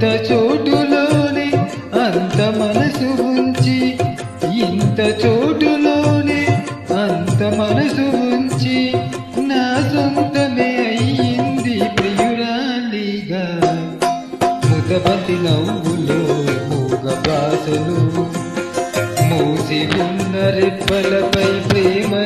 ఇంత చోటులోనే అంత మనసు ఉంచి ఇంత చోటులోనే అంత మనసు ఉంచి నా సొంతమే అయ్యింది ప్రియురాలిగా. సుతపతి నవ్వులో మూగ బాసలు మూసి ఉన్న రెప్పలపై ప్రేమ